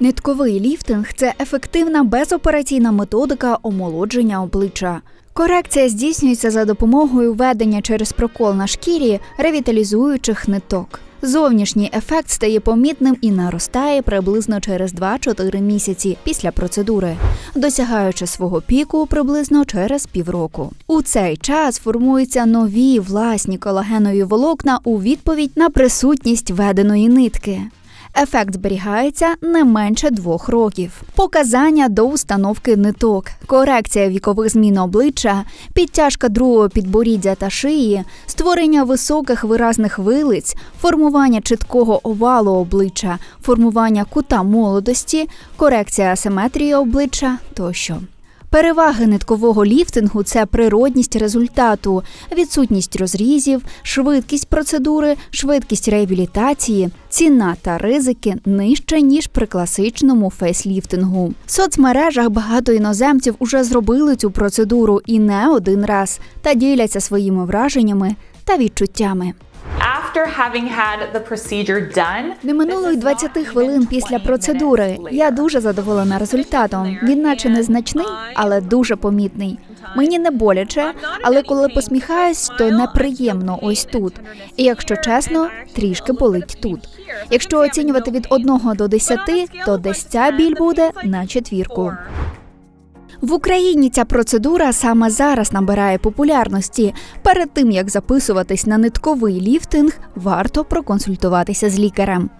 Нитковий ліфтинг це ефективна безопераційна методика омолодження обличчя. Корекція здійснюється за допомогою введення через прокол на шкірі ревіталізуючих ниток. Зовнішній ефект стає помітним і наростає приблизно через 2-4 місяці після процедури, досягаючи свого піку приблизно через півроку. У цей час формуються нові власні колагенові волокна у відповідь на присутність введеної нитки. Ефект зберігається не менше двох років. Показання до установки ниток, корекція вікових змін обличчя, підтяжка другого підборіддя та шиї, створення високих виразних вилиць, формування чіткого овалу обличчя, формування кута молодості, корекція асиметрії обличчя тощо. Переваги ниткового ліфтингу це природність результату, відсутність розрізів, швидкість процедури, швидкість реабілітації, ціна та ризики нижче ніж при класичному фейсліфтингу. В соцмережах багато іноземців уже зробили цю процедуру і не один раз та діляться своїми враженнями та відчуттями. After having had the Не минуло й 20 хвилин після процедури. Я дуже задоволена результатом. Він наче незначний, але дуже помітний. Мені не боляче, але коли посміхаюсь, то неприємно ось тут. І якщо чесно, трішки болить тут. Якщо оцінювати від 1 до 10, то десь ця біль буде на четвірку. В Україні ця процедура саме зараз набирає популярності. Перед тим як записуватись на нитковий ліфтинг, варто проконсультуватися з лікарем.